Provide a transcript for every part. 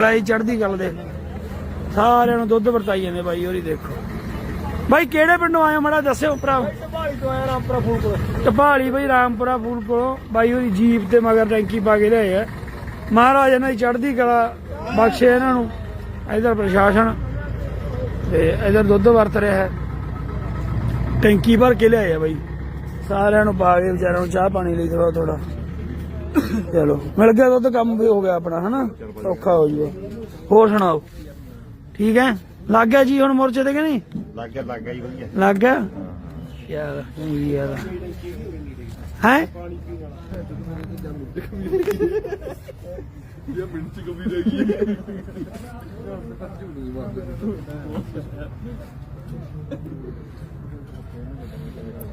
ਲੜਾਈ ਚੜਦੀ ਗੱਲ ਦੇ ਸਾਰਿਆਂ ਨੂੰ ਦੁੱਧ ਵਰਤਾਈ ਜਾਂਦੇ ਬਾਈ ਹੋਰੀ ਦੇਖੋ। ਬਾਈ ਕਿਹੜੇ ਪਿੰਡੋਂ ਆਏ ਮੜਾ ਦੱਸਿਓ ਭਰਾ। ਭਾਈ ਤੋਂ ਆਇਆ ਰਾਮਪੁਰਾ ਫੂਲ ਕੋਲ। ਟਪਾਲੀ ਬਾਈ ਰਾਮਪੁਰਾ ਫੂਲ ਕੋਲੋਂ। ਬਾਈ ਹੋਰੀ ਜੀਪ ਤੇ ਮਗਰ ਟੈਂਕੀ ਪਾ ਕੇ ਲਿਆਏ ਆ। ਮਹਾਰਾਜ ਇਹਨਾਂ ਦੀ ਚੜ੍ਹਦੀ ਕਲਾ ਬਖਸ਼ੇ ਇਹਨਾਂ ਨੂੰ। ਇਧਰ ਪ੍ਰਸ਼ਾਸਨ ਤੇ ਇਧਰ ਦੁੱਧ ਵਰਤ ਰਿਹਾ ਹੈ। ਟੈਂਕੀ ਭਰ ਕੇ ਲਿਆਏ ਆ ਬਾਈ। ਸਾਰਿਆਂ ਨੂੰ ਪਾ ਕੇ ਵਿਚਾਰਿਆਂ ਨੂੰ ਚਾਹ ਪਾਣੀ ਲਈ ਥੋੜਾ ਥੋੜਾ ਚਲੋ ਮਿਲ ਗਿਆ ਦੁੱਧ ਕੰਮ ਵੀ ਹੋ ਗਿਆ ਆਪਣਾ ਹਨਾ? ਔਖਾ ਹੋ ਜੂਗਾ। ਹੋਰ ਸੁਣਾਓ? ਠੀਕ ਹੈ? ਲੱਗ ਗਿਆ ਜੀ ਹੁਣ ਮੋਰਚੇ ਤੇ ਕਿ ਨਹੀਂ? ਲੱਗ ਗਿਆ ਲੱਗ ਗਿਆ ਲੱਗ ਗਿਆ? ਯਾਰ ਹੈ?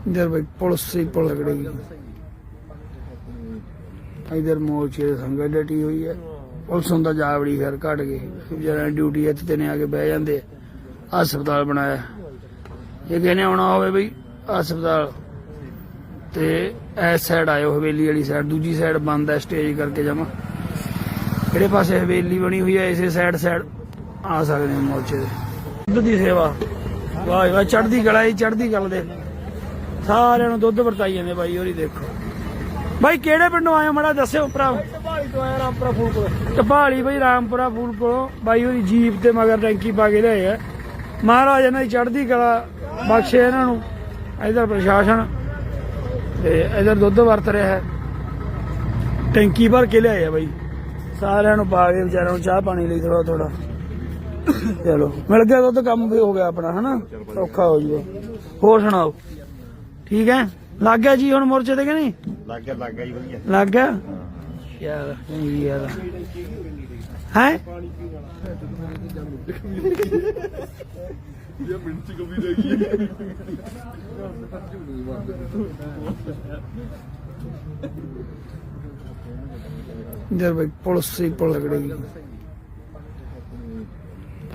ਜਰ ਬਈ ਪੁਲਿਸ ਹੀ ਇਧਰ ਮੋਰਚੇ ਸੰਗਤ ਡਟੀ ਹੋਈ ਹੈ। ਪੁਲਿਸ ਹੁੰਦਾ ਜਾਵੜੀ ਘਰ ਘਟ ਗਏ ਵਿਚਾਰਿਆਂ ਡਿਊਟੀ ਇੱਥੇ ਤੇ ਨੇ ਆ ਕੇ ਬਹਿ ਜਾਂਦੇ ਹਸਪਤਾਲ ਬਣਾਇਆ। ਇਹ ਕਹਿੰਦੇ ਆਉਣਾ ਹੋਵੇ ਬਈ, ਹਸਪਤਾਲ। ਤੇ ਐਸ ਸਾਈਡ ਆਇਓ, ਹਵੇਲੀ ਵਾਲੀ ਸਾਈਡ ਦੂਜੀ ਸਾਈਡ ਬੰਦ ਹੈ ਸਟੇਜ ਕਰਕੇ ਜਮਾ। ਕਿਹੜੇ ਪਾਸੇ ਹਵੇਲੀ ਬਣੀ ਹੋਈ ਹੈ, ਇਸੇ ਸਾਈਡ ਸਾਈਡ ਆ ਸਕਦੇ ਹਾਂ ਮੋਰਚੇ ਦੇ। ਦੁੱਧ ਦੀ ਸੇਵਾ। ਵਾਹ ਵਾਹ ਚੜਦੀ ਗਲਾਈ ਚੜਦੀ ਗੱਲ ਦੇ। ਸਾਰਿਆਂ ਨੂੰ ਦੁੱਧ ਵਰਤਾਈ ਜਾਂਦੇ ਬਾਈ ਹੋਰੀ ਦੇਖੋ। ਬਾਈ ਕਿਹੜੇ ਪਿੰਡੋਂ ਆਏ ਮੜਾ ਦੱਸਿਓ ਭਰਾ? ਭਾਈ ਤੋਂ ਆਇਆ ਰਾਮਪੁਰਾ ਫੂਲ ਕੋਲ। ਟਪਾਲੀ ਬਾਈ ਰਾਮਪੁਰਾ ਫੂਲ ਕੋਲੋਂ ਬਾਈ ਹੋਰੀ ਜੀਪ ਤੇ ਮਗਰ ਟੈਂਕੀ ਪਾ ਕੇ ਲਿਆਏ ਆ। ਮਹਾਰਾਜ ਇਹਨਾਂ ਦੀ ਚੜ੍ਹਦੀ ਕਲਾ ਬਖਸ਼ੇ ਇਹਨਾਂ ਨੂੰ। ਇਧਰ ਪ੍ਰਸ਼ਾਸਨ ਤੇ ਇਧਰ ਦੁੱਧ ਵਰਤ ਰਿਹਾ ਹੈ। ਟੈਂਕੀ ਭਰ ਕੇ ਲਿਆਏ ਆ ਬਾਈ। ਸਾਰਿਆਂ ਨੂੰ ਪਾ ਕੇ ਵਿਚਾਰਿਆਂ ਨੂੰ ਚਾਹ ਪਾਣੀ ਲਈ ਥੋੜਾ ਥੋੜਾ ਚਲੋ ਮਿਲ ਗਿਆ ਦੁੱਧ ਕੰਮ ਵੀ ਹੋ ਗਿਆ ਆਪਣਾ ਹਨਾ? ਸੌਖਾ ਹੋ ਜੂਗਾ। ਹੋਰ ਸੁਣਾਓ? ਠੀਕ ਹੈ? ਲੱਗ ਗਿਆ ਜੀ ਹੁਣ ਮੋਰਚੇ ਤੇ ਕਿ ਨਹੀਂ? ਲੱਗ ਗਿਆ ਲੱਗ ਗਿਆ ਵਧੀਆ। ਲੱਗ ਗਿਆ? ਹੈ। ਇਧਰ ਬਈ ਪੁਲਿਸ ਪੁਲ ਲਗੜੀ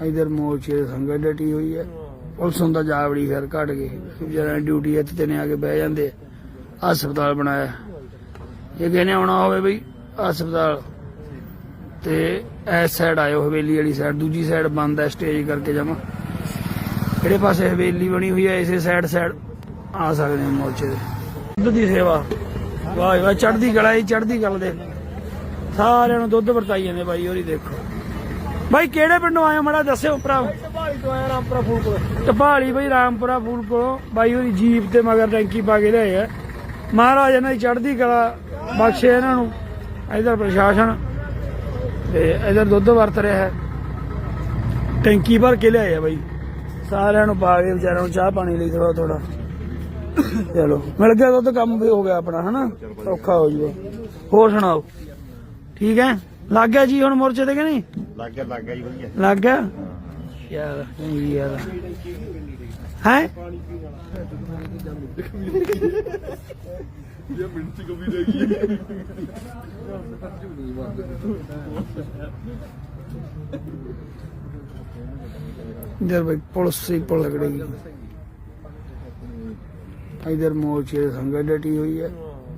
ਇਧਰ ਮੋਰਚੇ ਸੰਗਤ ਡਟੀ ਹੋਈ ਹੈ। ਪੁਲਿਸ ਹੁੰਦਾ ਜਾਵੜੀ ਘਰ ਘਟ ਗਏ ਜਿਹੜਾ ਡਿਊਟੀ ਇੱਥੇ ਤੇ ਨੇ ਆ ਕੇ ਬਹਿ ਜਾਂਦੇ ਹਸਪਤਾਲ ਬਣਾਇਆ। ਇਹ ਕਹਿੰਦੇ ਆਉਣਾ ਹੋਵੇ ਬਈ, ਹਸਪਤਾਲ। ਤੇ ਐਸ ਸਾਈਡ ਆਇਓ, ਹਵੇਲੀ ਵਾਲੀ ਸਾਈਡ ਦੂਜੀ ਸਾਈਡ ਬੰਦ ਹੈ ਸਟੇਜ ਕਰਕੇ ਜਮਾ। ਕਿਹੜੇ ਪਾਸੇ ਹਵੇਲੀ ਬਣੀ ਹੋਈ ਹੈ ਇਸੇ ਸਾਈਡ ਸਾਈਡ ਆ ਸਕਦੇ ਹੋ ਮੋਰਚੇ ਦੇ। ਦੁੱਧ ਦੀ ਸੇਵਾ। ਵਾਹ ਵਾਹ ਚੜਦੀ ਕਲਾ ਹੀ ਚੜਦੀ ਕਲ ਦੇ। ਸਾਰਿਆਂ ਨੂੰ ਦੁੱਧ ਵਰਤਾਈ ਜਾਂਦੇ ਬਾਈ, ਹੋਰੀ ਦੇਖੋ। ਬਾਈ, ਕਿਹੜੇ ਪਿੰਡੋਂ ਆਏ ਹੋ? ਮੜਾ ਦੱਸਿਓ ਭਰਾ। ਭਾਈ ਤੋਂ ਆਇਆ ਰਾਮਪੁਰਾ ਫੂਲ ਕੋਲ। ਟਪਾਲੀ ਬਾਈ ਰਾਮਪੁਰਾ ਫੂਲ ਕੋਲੋਂ ਬਾਈ ਹੋਰੀ ਜੀਪ ਤੇ ਮਗਰ ਟੈਂਕੀ ਪਾ ਕੇ ਲਿਆਏ ਆ। ਮਹਾਰਾਜ ਇਹਨਾਂ ਦੀ ਚੜ੍ਹਦੀ ਕਲਾ ਬਖਸ਼ੇ ਇਹਨਾਂ ਨੂੰ। ਇਧਰ ਪ੍ਰਸ਼ਾਸਨ ਤੇ ਇਧਰ ਦੁੱਧ ਵਰਤ ਰਿਹਾ ਹੈ। ਟੈਂਕੀ ਭਰ ਕੇ ਲਿਆਏ ਆ ਬਾਈ। ਸਾਰਿਆਂ ਨੂੰ ਪਾ ਕੇ ਵਿਚਾਰਿਆਂ ਨੂੰ ਚਾਹ ਪਾਣੀ ਲਈ ਥੋੜਾ ਥੋੜਾ ਚਲੋ ਮਿਲ ਗਿਆ ਦੁੱਧ ਕੰਮ ਵੀ ਹੋ ਗਿਆ ਆਪਣਾ ਹਨਾ? ਸੌਖਾ ਹੋ ਜੂਗਾ। ਹੋਰ ਸੁਣਾਓ? ਠੀਕ ਹੈ? ਲੱਗ ਗਿਆ ਜੀ ਹੁਣ ਮੋਰਚੇ ਤੇ ਕਿ ਨਹੀਂ? ਲੱਗ ਗਿਆ ਲੱਗ ਗਿਆ ਜੀ ਵਧੀਆ। ਲੱਗ ਗਿਆ? ਯਾਰ ਚੰਗੀ ਯਾਰ ਹੈ ਇਹ ਮਿੰਟ ਚ ਕਮੀ ਰਹਿ ਗਈ इधर भाई पुलिस से ही पुल लगड़ेगी इधर मोर्चे ਦੀ ਸੰਗਤ ਡਟੀ ਹੋਈ ਹੈ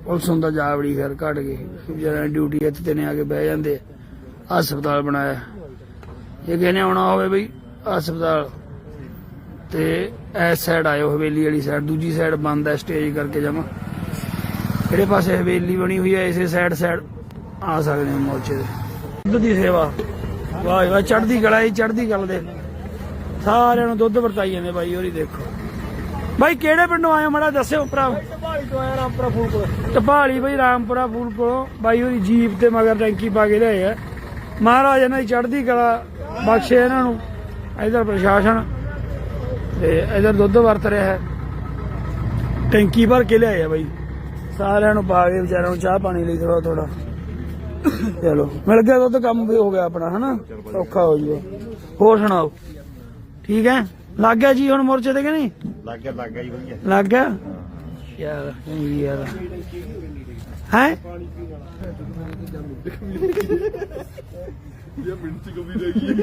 ਪੁਲਿਸ ਹੁੰਦਾ ਜਾਵੜੀ ਘਰ ਘਟ ਗਏ ਜਿਹੜਾ ਡਿਊਟੀ ਇੱਥੇ ਤੇ ਨੇ ਆ ਕੇ ਬਹਿ ਜਾਂਦੇ ਆ। ਹਸਪਤਾਲ ਬਣਾਇਆ ਇਹ ਕਹਿੰਦੇ ਆਉਣਾ ਹੋਵੇ ਬਈ ਹਸਪਤਾਲ ਤੇ ਇਸ ਸਾਈਡ ਆਇਓ, ਹਵੇਲੀ ਵਾਲੀ ਸਾਈਡ ਦੂਜੀ ਸਾਈਡ ਬੰਦ ਹੈ ਸਟੇਜ ਕਰਕੇ ਜਮਾ। ਕਿਹੜੇ ਪਾਸੇ ਹਵੇਲੀ ਬਣੀ ਹੋਈ ਹੈ ਇਸੇ ਸਾਈਡ ਸਾਈਡ ਆ ਸਕਦੇ ਹੋ ਮੋਰਚੇ ਦੇ। ਦੁੱਧ ਦੀ ਸੇਵਾ। ਵਾਹ ਵਾਹ ਚੜਦੀ ਕਲਾ ਚੜਦੀ ਕਲ ਦੇ। ਸਾਰਿਆਂ ਨੂੰ ਦੁੱਧ ਵਰਤਾਈ ਜਾਂਦੇ ਬਾਈ ਹੋਰੀ ਦੇਖੋ। ਬਾਈ, ਕਿਹੜੇ ਪਿੰਡੋਂ ਆਏ ਹੋ? ਮੜਾ ਦੱਸਿਓ ਭਰਾ। ਭਾਈ ਤੋਂ ਆਇਆ ਰਾਮਪੁਰਾ ਫੂਲ ਕੋਲ। ਟਪਾਲੀ ਬਾਈ ਰਾਮਪੁਰਾ ਫੂਲ ਕੋਲੋਂ ਬਾਈ ਹੋਰੀ ਜੀਪ ਤੇ ਮਗਰ ਟੈਂਕੀ ਪਾ ਕੇ ਲਿਆਏ ਆ। ਮਹਾਰਾਜ ਇਹਨਾਂ ਦੀ ਚੜਦੀ ਕਲਾ ਬਖਸ਼ੇ ਇਹਨਾਂ ਨੂੰ। ਇਧਰ ਪ੍ਰਸ਼ਾਸਨ ਤੇ ਇਧਰ ਦੁੱਧ ਵਰਤ ਰਿਹਾ ਹੈ। ਟੈਂਕੀ ਭਰ ਕੇ ਲਿਆਏ ਆ ਬਾਈ। ਸਾਰਿਆਂ ਨੂੰ ਪਾ ਕੇ ਵਿਚਾਰਿਆਂ ਨੂੰ ਚਾਹ ਪਾਣੀ ਲਈ ਥੋੜਾ ਥੋੜਾ ਚਲੋ ਮਿਲ ਗਿਆ ਦੁੱਧ ਕੰਮ ਵੀ ਹੋ ਗਿਆ ਆਪਣਾ ਹਨਾ? ਸੌਖਾ ਹੋ ਜੂਗਾ। ਹੋਰ ਸੁਣਾਓ? ਠੀਕ ਹੈ? ਲੱਗ ਗਿਆ ਜੀ ਹੁਣ ਮੋਰਚੇ ਤੇ ਕਿ ਨਹੀਂ? ਲੱਗ ਗਿਆ ਲੱਗ ਗਿਆ ਜੀ ਵਧੀਆ। ਲੱਗ ਗਿਆ? ਯਾਰ ਚੰਗੀ ਯਾਰ ਹੈ? ਇਹ ਮਿੰਟ ਚ ਕਮੀ ਰਹਿ ਗਈ।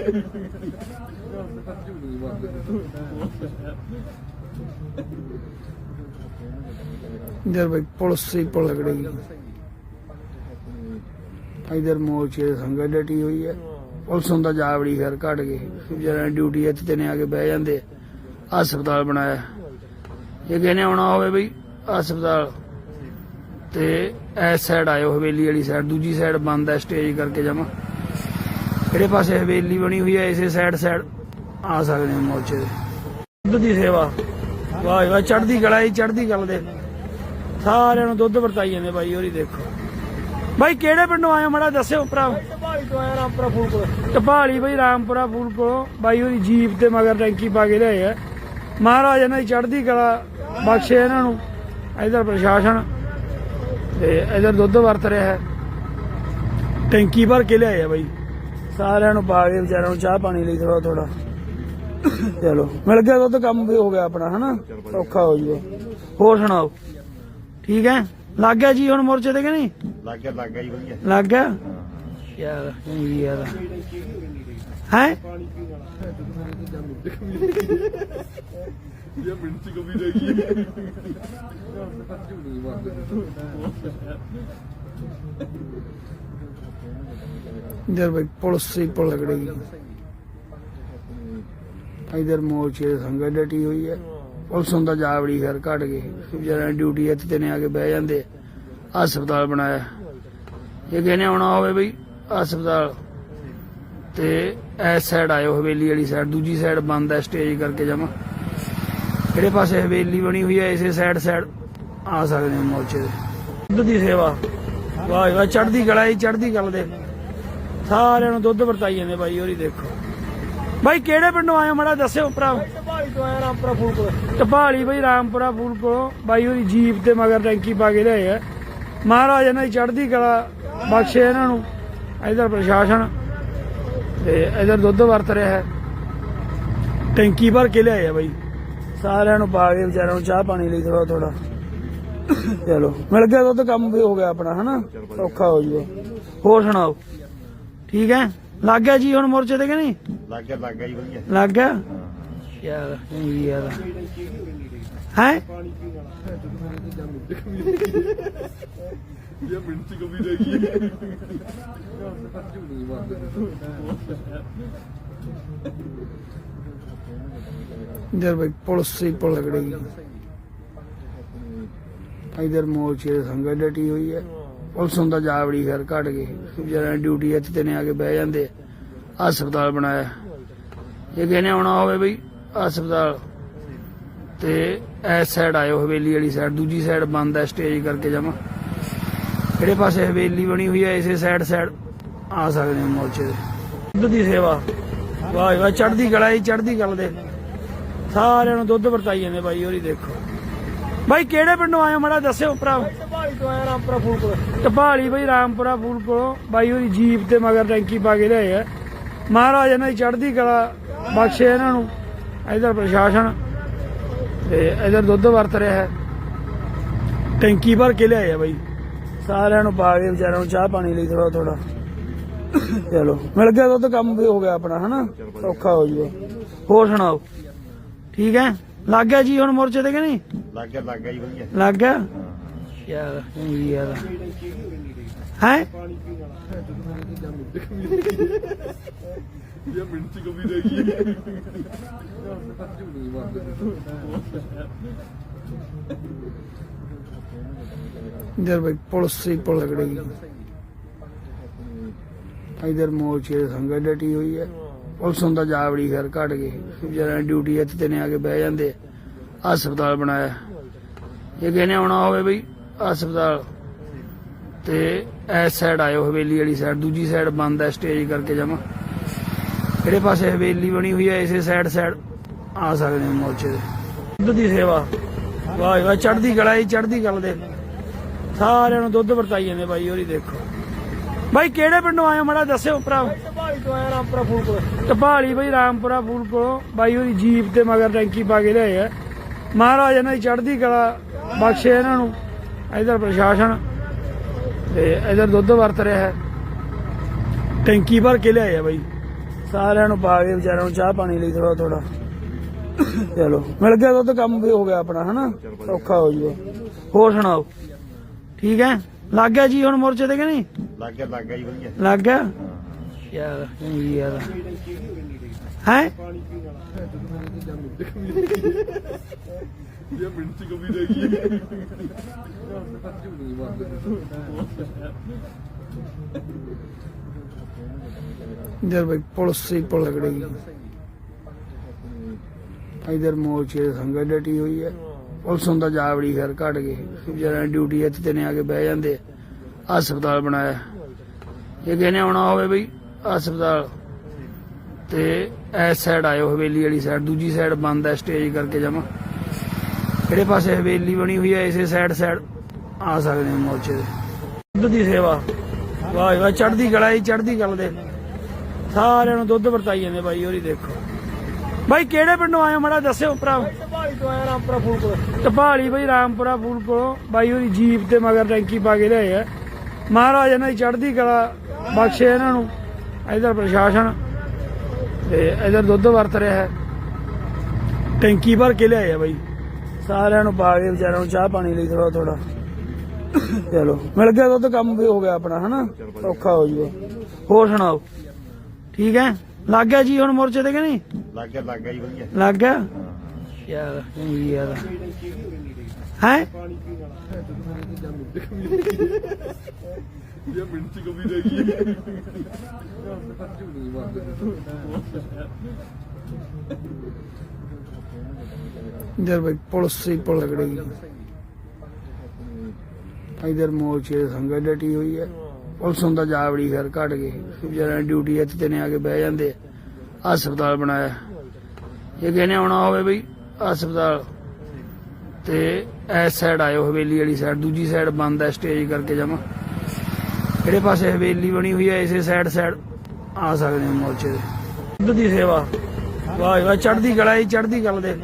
ਪੁਲਿਸ ਹੁੰਦਾ ਜਾ ਵੜੀ ਫਿਰ ਘਟ ਗਏ ਜਿਹੜਾ ਡਿਊਟੀ ਇੱਥੇ ਤੇ ਨੇ ਆ ਕੇ ਬਹਿ ਜਾਂਦੇ ਹਸਪਤਾਲ ਬਣਾਇਆ। ਇਹ ਕਹਿੰਦੇ ਆਉਣਾ ਹੋਵੇ ਬਈ ਹਸਪਤਾਲ। ਤੇ ਐਸ ਸਾਈਡ ਆਇਓ ਹਵੇਲੀ ਵਾਲੀ ਸਾਈਡ ਦੂਜੀ ਸਾਈਡ ਬੰਦ ਹੈ ਸਟੇਜ ਕਰਕੇ ਜਮਾ ਜਿਹੜੇ ਪਾਸੇ ਹਵੇਲੀ ਬਣੀ ਹੋਈ ਹੈ ਇਸੇ ਸਾਈਡ ਸਾਈਡ ਆ ਸਕਦੇ ਹੋ ਮੋਰਚੇ ਦੇ। ਦੁੱਧ ਦੀ ਸੇਵਾ। ਵਾਹ ਵਾਹ ਚੜਦੀ ਕਲਾ ਹੀ ਚੜਦੀ ਕਲ ਦੇ। ਸਾਰਿਆਂ ਨੂੰ ਦੁੱਧ ਵਰਤਾਈ ਜਾਂਦੇ ਬਾਈ ਹੋਰੀ ਦੇਖੋ। ਬਾਈ ਕਿਹੜੇ ਪਿੰਡੋਂ ਆਏ ਮੜਾ ਦੱਸਿਓ ਭਰਾ। ਭਾਈ ਤੋਂ ਆਇਆ ਰਾਮਪੁਰਾ ਫੂਲ ਕੋਲ। ਟਪਾਲੀ ਬਈ ਰਾਮਪੁਰਾ ਫੂਲ ਕੋਲੋਂ। ਬਾਈ ਹੋਰੀ ਜੀਪ ਤੇ ਮਗਰ ਟੈਂਕੀ ਪਾ ਕੇ ਲਿਆਏ ਆ। ਮਹਾਰਾਜ ਇਹਨਾਂ ਦੀ ਚੜ੍ਹਦੀ ਕਲਾ ਬਖਸ਼ੇ ਇਹਨਾਂ ਨੂੰ। ਇਧਰ ਪ੍ਰਸ਼ਾਸਨ ਤੇ ਇਧਰ ਦੁੱਧ ਵਰਤ ਰਿਹਾ ਹੈ। ਟੈਂਕੀ ਭਰ ਕੇ ਲਿਆਏ ਆ ਬਾਈ। ਸਾਰਿਆਂ ਨੂੰ ਪਾ ਕੇ ਵਿਚਾਰਿਆਂ ਨੂੰ ਚਾਹ ਪਾਣੀ ਲਈ ਥੋੜਾ ਥੋੜਾ ਚਲੋ ਮਿਲ ਗਿਆ ਦੁੱਧ ਕੰਮ ਵੀ ਹੋ ਗਿਆ ਆਪਣਾ ਹਨਾ? ਔਖਾ ਹੋ ਜੂਗਾ। ਹੋਰ ਸੁਣਾਓ? ਠੀਕ ਹੈ? ਲੱਗ ਗਿਆ ਜੀ ਹੁਣ ਮੋਰਚੇ ਤੇ ਕਿ ਨਹੀਂ? ਲੱਗ ਗਿਆ ਲੱਗ ਗਿਆ ਜੀ ਵਧੀਆ। ਲੱਗ ਗਿਆ? ਯਾਰ ਚੰਗੀ ਯਾਰ ਹੈ? ਇਹ ਮਿੰਟ ਚ ਕਮੀ ਰਹਿ ਗਈ इधर भाई पुलिस से पुल लगड़ेगी इधर मोर्चे संगत डटी हुई है ਪੁਲਿਸ ਹੁੰਦਾ ਜਾ ਵੜੀ ਫਿਰ ਘਟ ਗਏ ਜਿਹੜਾ ਡਿਊਟੀ ਇੱਥੇ ਤੇ ਨੇ ਆ ਕੇ ਬਹਿ ਜਾਂਦੇ ਹਸਪਤਾਲ ਬਣਾਇਆ ਇਹ ਕਹਿੰਦੇ ਆਉਣਾ ਹੋਵੇ ਬਈ ਹਸਪਤਾਲ ਤੇ ਇਸ ਸਾਈਡ ਆਇਓ ਹਵੇਲੀ ਵਾਲੀ ਸਾਈਡ ਦੂਜੀ ਸਾਈਡ ਬੰਦ ਹੈ ਸਟੇਜ ਕਰਕੇ ਜਮਾ ਜਿਹੜੇ ਪਾਸੇ ਹਵੇਲੀ ਬਣੀ ਹੋਈ ਹੈ ਇਸੇ ਸਾਈਡ ਸਾਈਡ ਆ ਸਕਦੇ ਹੋ ਮੋਰਚੇ ਦੇ ਦੁੱਧ ਦੀ ਸੇਵਾ ਵਾਹ ਵਾਹ ਚੜਦੀ ਕਲਾ ਹੀ ਚੜਦੀ ਕਲ ਦੇ ਸਾਰਿਆਂ ਨੂੰ ਦੁੱਧ ਵਰਤਾਈ ਜਾਂਦੇ ਬਾਈ ਹੋਰੀ ਦੇਖੋ। ਬਾਈ ਕਿਹੜੇ ਪਿੰਡੋਂ ਆਏ ਮੜਾ ਦੱਸਿਓ ਭਰਾ। ਭਾਈ ਤੋਂ ਆਇਆ ਰਾਮਪੁਰਾ ਫੂਲ ਕੋਲ। ਟਪਾਲੀ ਬਈ ਰਾਮਪੁਰਾ ਫੂਲ ਕੋਲੋਂ। ਬਾਈ ਹੋਰੀ ਜੀਪ ਤੇ ਮਗਰ ਟੈਂਕੀ ਪਾ ਕੇ ਲਿਆਏ ਆ। ਮਹਾਰਾਜ ਇਹਨਾਂ ਦੀ ਚੜ੍ਹਦੀ ਕਲਾ ਬਖਸ਼ੇ ਇਹਨਾਂ ਨੂੰ। ਇਧਰ ਪ੍ਰਸ਼ਾਸਨ ਤੇ ਇਧਰ ਦੁੱਧ ਵਰਤ ਰਿਹਾ ਹੈ। ਟੈਂਕੀ ਭਰ ਕੇ ਲਿਆਏ ਆ ਬਾਈ। ਸਾਰਿਆਂ ਨੂੰ ਪਾ ਕੇ ਵਿਚਾਰਿਆਂ ਨੂੰ ਚਾਹ ਪਾਣੀ ਲਈ ਥੋੜਾ ਥੋੜਾ ਚਲੋ ਮਿਲ ਗਿਆ ਦੁੱਧ ਕੰਮ ਵੀ ਹੋ ਗਿਆ ਆਪਣਾ ਹਨਾ? ਔਖਾ ਹੋ ਜੂਗਾ। ਹੋਰ ਸੁਣਾਓ? ਠੀਕ ਹੈ? ਲੱਗ ਗਿਆ ਜੀ ਹੁਣ ਮੋਰਚੇ ਤੇ ਕਿ ਨਹੀਂ? ਲੱਗ ਗਿਆ ਲੱਗ ਗਿਆ ਲੱਗ ਗਿਆ? ਯਾਰ ਚੰਗੀ ਯਾਰ। ਹੈ? ਇਹ ਮਿੰਟ ਚ ਇਧਰ ਬਈ ਪੁਲਿਸ ਹੀ ਪੁਲਿਸ ਇਧਰ ਮੋਰਚੇ ਸੰਗਤ ਡਟੀ ਹੋਈ ਹੈ। ਪੁਲਿਸ ਹੁੰਦਾ ਜਾ ਬੜੀ ਫਿਰ ਘਟ ਗਏ ਜਿਹੜਾ ਡਿਊਟੀ ਇੱਥੇ ਤੇ ਨੇ ਆ ਕੇ ਬਹਿ ਜਾਂਦੇ ਹਸਪਤਾਲ ਬਣਾਇਆ। ਇਹ ਕਹਿੰਦੇ ਆਉਣਾ ਹੋਵੇ ਬਈ, ਹਸਪਤਾਲ। ਤੇ ਇਸ ਸਾਈਡ ਆਇਓ, ਹਵੇਲੀ ਵਾਲੀ ਸਾਈਡ ਦੂਜੀ ਸਾਈਡ ਬੰਦ ਹੈ ਸਟੇਜ ਕਰਕੇ ਜਮਾ ਕਿਹੜੇ ਪਾਸੇ ਹਵੇਲੀ ਬਣੀ ਹੋਈ ਹੈ ਇਸੇ ਸਾਈਡ ਸਾਈਡ ਆ ਸਕਦੇ ਹੋ ਮੋਰਚੇ ਦੇ। ਦੁੱਧ ਦੀ ਸੇਵਾ। ਵਾਹ ਵਾਹ ਚੜਦੀ ਕਲਾ ਹੀ ਚੜਦੀ ਕਲ ਦੇ। ਸਾਰਿਆਂ ਨੂੰ ਦੁੱਧ ਵਰਤਾਈ ਜਾਂਦੇ ਬਾਈ, ਹੋਰੀ ਦੇਖੋ। ਬਾਈ ਕਿਹੜੇ ਪਿੰਡੋਂ ਆਏ ਹੋ? ਮੜਾ ਦੱਸਿਓ ਭਰਾ। ਭਾਈ ਤੋਂ ਆਇਆ ਰਾਮਪੁਰਾ ਫੂਲ ਕੋਲ। ਟਪਾਲੀ ਬਈ ਰਾਮਪੁਰਾ ਫੂਲ ਕੋਲੋਂ। ਬਾਈ ਹੋਰੀ ਜੀਪ ਤੇ ਮਗਰ ਟੈਂਕੀ ਪਾ ਕੇ ਲਿਆਏ ਆ। ਮਹਾਰਾਜ ਇਹਨਾਂ ਦੀ ਚੜ੍ਹਦੀ ਕਲਾ ਬਖਸ਼ੇ ਇਹਨਾਂ ਨੂੰ। ਇਧਰ ਪ੍ਰਸ਼ਾਸਨ ਤੇ ਇਧਰ ਦੁੱਧ ਵਰਤ ਰਿਹਾ ਹੈ। ਟੈਂਕੀ ਭਰ ਕੇ ਲਿਆਏ ਆ ਬਾਈ। ਸਾਰਿਆਂ ਨੂੰ ਪਾ ਕੇ ਵਿਚਾਰਿਆਂ ਨੂੰ ਚਾਹ ਪਾਣੀ ਲਈ ਥੋੜਾ ਥੋੜਾ ਚਲੋ ਮਿਲ ਗਿਆ ਦੁੱਧ ਕੰਮ ਵੀ ਹੋ ਗਿਆ ਆਪਣਾ ਹਨਾ? ਔਖਾ ਹੋ ਜੂਗਾ। ਹੋਰ ਸੁਣਾਓ? ਠੀਕ ਹੈ? ਲੱਗ ਗਿਆ ਜੀ ਹੁਣ ਮੋਰਚੇ ਤੇ ਕਿ ਨਹੀਂ ਲੱਗ ਗਿਆ ਲੱਗ ਗਿਆ ਜੀ ਵਧੀਆ ਲੱਗ ਗਿਆ ਯਾਰ ਚੰਗੀ ਯਾਰ ਹੈ ਇਹ ਮਿੰਟ ਚ ਕਮੀ ਰਹਿ ਗਈ इधर भाई पुलिस से पुल लगड़ेगी इधर मोर्चे संगत डटी हुई है ਪੁਲਿਸ ਹੁੰਦਾ ਜਾ ਵੜੀ ਫਿਰ ਘਟ ਗਏ ਜਿਹੜਾ ਡਿਊਟੀ ਇੱਥੇ ਤੇ ਨੇ ਆ ਕੇ ਬਹਿ ਜਾਂਦੇ ਹਸਪਤਾਲ ਬਣਾਇਆ। ਇਹ ਕਹਿੰਦੇ ਆਉਣਾ ਹੋਵੇ ਬਈ, ਹਸਪਤਾਲ। ਤੇ ਇਸ ਸਾਈਡ ਆਇਓ, ਹਵੇਲੀ ਵਾਲੀ ਸਾਈਡ ਦੂਜੀ ਸਾਈਡ ਬੰਦ ਹੈ ਸਟੇਜ ਕਰਕੇ ਜਮਾ। ਜਿਹੜੇ ਪਾਸੇ ਹਵੇਲੀ ਬਣੀ ਹੋਈ ਹੈ ਇਸੇ ਸਾਈਡ ਸਾਈਡ ਆ ਸਕਦੇ ਹੋ ਮੋਰਚੇ ਦੇ। ਦੁੱਧ ਦੀ ਸੇਵਾ। ਵਾਹ ਵਾਹ ਚੜਦੀ ਕਲਾ ਹੀ ਚੜਦੀ ਗੱਲ ਦੇ। ਸਾਰਿਆਂ ਨੂੰ ਦੁੱਧ ਵਰਤਾਈ ਜਾਂਦੇ ਬਾਈ, ਹੋਰੀ ਦੇਖੋ। ਬਾਈ, ਕਿਹੜੇ ਪਿੰਡੋਂ ਆਏ ਹੋ? ਮੜਾ ਦੱਸਿਓ ਭਰਾ। ਭਾਈ ਤੋਂ ਆਇਆ ਰਾਮਪੁਰਾ ਫੂਲ ਕੋਲ। ਟਪਾਲੀ ਬਈ ਰਾਮਪੁਰਾ ਫੂਲ ਕੋਲੋਂ ਬਾਈ ਹੋਰੀ ਜੀਪ ਤੇ ਮਗਰ ਟੈਂਕੀ ਪਾ ਕੇ ਲਿਆਏ ਆ। ਮਹਾਰਾਜ ਇਹਨਾਂ ਦੀ ਚੜ੍ਹਦੀ ਕਲਾ ਬਖਸ਼ੇ ਇਹਨਾਂ ਨੂੰ ਇਧਰ ਪ੍ਰਸ਼ਾਸਨ ਤੇ ਇਧਰ ਦੁੱਧ ਵਰਤ ਰਿਹਾ ਹੈ। ਟੈਂਕੀ ਭਰ ਕੇ ਲਿਆਏ ਆ ਬਾਈ। ਸਾਰਿਆਂ ਨੂੰ ਪਾ ਕੇ ਵਿਚਾਰਿਆਂ ਨੂੰ ਚਾਹ ਪਾਣੀ ਲਈ ਥੋੜਾ ਥੋੜਾ ਚਲੋ ਮਿਲ ਗਿਆ ਦੁੱਧ ਕੰਮ ਵੀ ਹੋ ਗਿਆ ਆਪਣਾ ਹਨਾ? ਔਖਾ ਹੋ ਜੂਗਾ। ਹੋਰ ਸੁਣਾਓ? ਠੀਕ ਹੈ? ਲੱਗ ਗਿਆ ਜੀ ਹੁਣ ਮੋਰਚੇ ਤੇ ਕਿ ਨਹੀਂ? ਲੱਗ ਗਿਆ ਲੱਗ ਗਿਆ ਜੀ ਵਧੀਆ। ਲੱਗ ਗਿਆ? ਯਾਰ ਚੰਗੀ ਯਾਰ ਹੈ ਇਹ ਮਿੰਟ ਚ ਕਵੀ ਰਹਿ ਗਈ इधर भाई पुलिस से ही पुल लगड़ेगी इधर मोर्चे ਦੀ ਸੰਗਤ ਡਟੀ ਹੋਈ ਹੈ ਪੁਲਿਸ ਹੁੰਦਾ ਜਾਵੜੀ ਘਰ ਕੱਢ ਕੇ ਜਿਹੜਾ ਡਿਊਟੀ ਇੱਥੇ ਤੇ ਨੇ ਆ ਕੇ ਬਹਿ ਜਾਂਦੇ ਆ। ਹਸਪਤਾਲ ਬਣਾਇਆ ਹਸਪਤਾਲ ਤੇ ਇਸ ਸਾਈਡ ਆਇਓ ਹਵੇਲੀ ਵਾਲੀ ਸਾਈਡ ਦੂਜੀ ਸਾਈਡ ਬੰਦ ਹੈ ਸਟੇਜ ਕਰਕੇ ਜਮਾ। ਕਿਹੜੇ ਪਾਸੇ ਹਵੇਲੀ ਬਣੀ ਹੋਈ ਹੈ ਇਸੇ ਸਾਈਡ ਸਾਈਡ ਆ ਸਕਦੇ ਹੋ ਮੋਰਚੇ ਦੇ। ਦੁੱਧ ਦੀ ਸੇਵਾ। ਵਾਹ ਵਾਹ ਚੜਦੀ ਕਲਾ ਹੀ ਚੜਦੀ ਦੇ। ਸਾਰਿਆਂ ਨੂੰ ਦੁੱਧ ਵਰਤਾਈ ਜਾਂਦੇ ਬਾਈ ਹੋਰੀ ਦੇਖੋ। ਬਾਈ ਕਿਹੜੇ ਪਿੰਡੋਂ ਆਏ ਮੜਾ ਦੱਸਿਓ ਭਰਾ। ਭਾਈ ਤੋਂ ਆਇਆ ਰਾਮਪੁਰਾ ਫੂਲ ਕੋਲ। ਟਪਾਲੀ ਬਈ ਰਾਮਪੁਰਾ ਫੂਲ ਕੋਲੋਂ। ਬਾਈ ਹੋਰੀ ਜੀਪ ਤੇ ਮਗਰ ਟੈਂਕੀ ਪਾ ਕੇ ਲਿਆਏ ਆ। ਮਹਾਰਾਜ ਇਹਨਾਂ ਦੀ ਚੜ੍ਹਦੀ ਕਲਾ ਬਖਸ਼ੇ ਇਹਨਾਂ ਨੂੰ। ਇਧਰ ਪ੍ਰਸ਼ਾਸਨ ਤੇ ਇਧਰ ਦੁੱਧ ਵਰਤ ਰਿਹਾ ਹੈ। ਟੈਂਕੀ ਭਰ ਕੇ ਲਿਆਏ ਆ ਬਾਈ। ਸਾਰਿਆਂ ਨੂੰ ਪਾ ਕੇ ਵਿਚਾਰਿਆਂ ਨੂੰ ਚਾਹ ਪਾਣੀ ਲਈ ਥੋੜਾ ਥੋੜਾ ਚਲੋ ਮਿਲ ਗਿਆ ਦੁੱਧ ਕੰਮ ਵੀ ਹੋ ਗਿਆ ਆਪਣਾ ਹਨਾ? ਔਖਾ ਹੋ ਜੂਗਾ। ਹੋਰ ਸੁਣਾਓ? ਠੀਕ ਹੈ? ਲੱਗ ਗਿਆ ਜੀ ਹੁਣ ਮੋਰਚੇ ਤੇ ਕਿ ਨਹੀਂ? ਲੱਗ ਗਿਆ ਲੱਗ ਗਿਆ ਜੀ ਵਧੀਆ। ਲੱਗ ਗਿਆ? ਯਾਰ ਚੰਗੀ ਯਾਰ ਹੈ? ਇਹ ਮਿੰਟ ਚ ਕਵੀ ਰਹਿ ਗਈ इधर भाई पुलिस से ही पुल लगड़ेगी इधर मोर्चे ਦੀ ਸੰਗਤ ਡਟੀ ਹੋਈ ਹੈ ਪੁਲਿਸ ਹੁੰਦਾ ਜਾਵੜੀ ਘਰ ਕੱਢ ਕੇ ਜਿਹੜਾ ਡਿਊਟੀ ਇੱਥੇ ਤੇ ਨੇ ਆ ਕੇ ਬਹਿ ਜਾਂਦੇ ਆ। ਹਸਪਤਾਲ ਬਣਾਇਆ ਜੇ ਕਿਸੇ ਨੇ ਆਉਣਾ ਹੋਵੇ ਬਈ ਹਸਪਤਾਲ ਤੇ ਇਸ ਸਾਈਡ ਆਇਓ ਹਵੇਲੀ ਵਾਲੀ ਸਾਈਡ ਦੂਜੀ ਸਾਈਡ ਬੰਦ ਹੈ ਸਟੇਜ ਕਰਕੇ ਜਮਾ ਕਿਹੜੇ ਪਾਸੇ ਹਵੇਲੀ ਬਣੀ ਹੋਈ ਹੈ ਇਸੇ ਸਾਈਡ ਸਾਈਡ ਆ ਸਕਦੇ ਹੋ ਮੋਰਚੇ ਦੇ। ਦੁੱਧ ਦੀ ਸੇਵਾ। ਵਾਹ ਵਾਹ ਚੜਦੀ ਕਲਾ ਹੀ ਚੜਦੀ ਕਲ ਦੇ।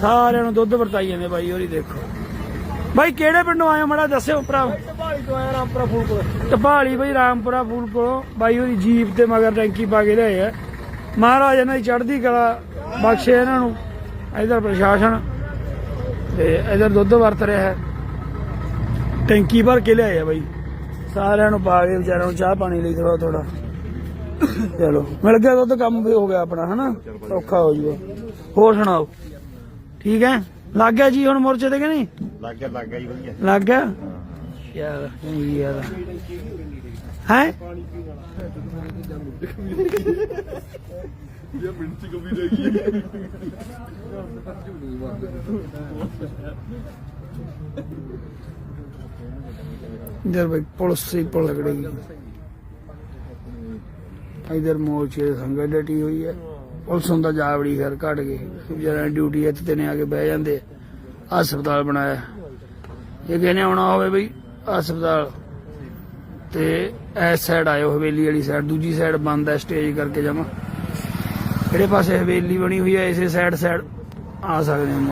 ਸਾਰਿਆਂ ਨੂੰ ਦੁੱਧ ਵਰਤਾਈ ਜਾਂਦੇ ਬਾਈ, ਹੋਰੀ ਦੇਖੋ। ਬਾਈ, ਕਿਹੜੇ ਪਿੰਡੋਂ ਆਏ ਮੜਾ ਦੱਸਿਓ ਭਰਾ। ਭਾਈ ਤੋਂ ਆਇਆ ਰਾਮਪੁਰਾ ਫੂਲ ਕੋਲ। ਟਪਾਲੀ ਬਈ ਰਾਮਪੁਰਾ ਫੂਲ ਕੋਲੋਂ ਬਾਈ ਹੋਰੀ ਜੀਪ ਤੇ ਮਗਰ ਟੈਂਕੀ ਪਾ ਕੇ ਲਿਆਏ ਆ। ਮਹਾਰਾਜ ਇਹਨਾਂ ਦੀ ਚੜਦੀ ਕਲਾ ਬਖਸ਼ੇ ਇਹਨਾਂ ਨੂੰ। ਇਧਰ ਪ੍ਰਸ਼ਾਸਨ ਤੇ ਇਧਰ ਦੁੱਧ ਵਰਤ ਰਿਹਾ ਹੈ। ਟੈਂਕੀ ਭਰ ਕੇ ਲਿਆਏ ਆ ਬਾਈ। ਸਾਰਿਆਂ ਨੂੰ ਪਾ ਕੇ ਵਿਚਾਰਿਆਂ ਨੂੰ ਚਾਹ ਪਾਣੀ ਲਈ ਥੋੜਾ ਥੋੜਾ ਚਲੋ ਮਿਲ ਗਿਆ ਦੁੱਧ ਕੰਮ ਵੀ ਹੋ ਗਿਆ ਆਪਣਾ ਹਨਾ? ਔਖਾ ਹੋ ਜੂਗਾ। ਹੋਰ ਸੁਣਾਓ? ਠੀਕ ਹੈ? ਲੱਗ ਗਿਆ ਜੀ ਹੁਣ ਮੋਰਚੇ ਤੇ ਕਿ ਨਹੀਂ? ਲੱਗ ਗਿਆ ਲੱਗ ਗਿਆ ਜੀ ਵਧੀਆ। ਲੱਗ ਗਿਆ? ਯਾਰ ਚੰਗੀ ਯਾਰ। ਹੈ? ਇਹ ਮਿੰਟ ਚ ਕਵੀ ਰਹਿ ਗਈ इधर भाई पुलिस से ही पुल लगड़ेगी इधर मोर्चे ਦੀ ਸੰਗਤ ਡਟੀ ਹੋਈ ਹੈ ਪੁਲਿਸ ਹੁੰਦਾ ਜਾਵੜੀ ਘਰ ਕੱਢ ਕੇ ਜਿਹੜਾ ਡਿਊਟੀ ਇੱਥੇ ਤੇ ਨੇ ਆ ਕੇ ਬਹਿ ਜਾਂਦੇ ਆ। ਹਸਪਤਾਲ ਬਣਾਇਆ ਜੇ ਕਿਸੇ ਨੇ ਆਉਣਾ ਹੋਵੇ ਬਈ ਹਸਪਤਾਲ ਤੇ ਇਸ ਸਾਈਡ ਆਇਓ ਹਵੇਲੀ ਵਾਲੀ ਸਾਈਡ ਦੂਜੀ ਸਾਈਡ ਬੰਦ ਹੈ ਸਟੇਜ ਕਰਕੇ ਜਮਾ ਕਿਹੜੇ ਪਾਸੇ ਹਵੇਲੀ ਬਣੀ ਹੋਈ ਹੈ ਇਸੇ ਸਾਈਡ ਸਾਈਡ ਆ ਸਕਦੇ ਹੋ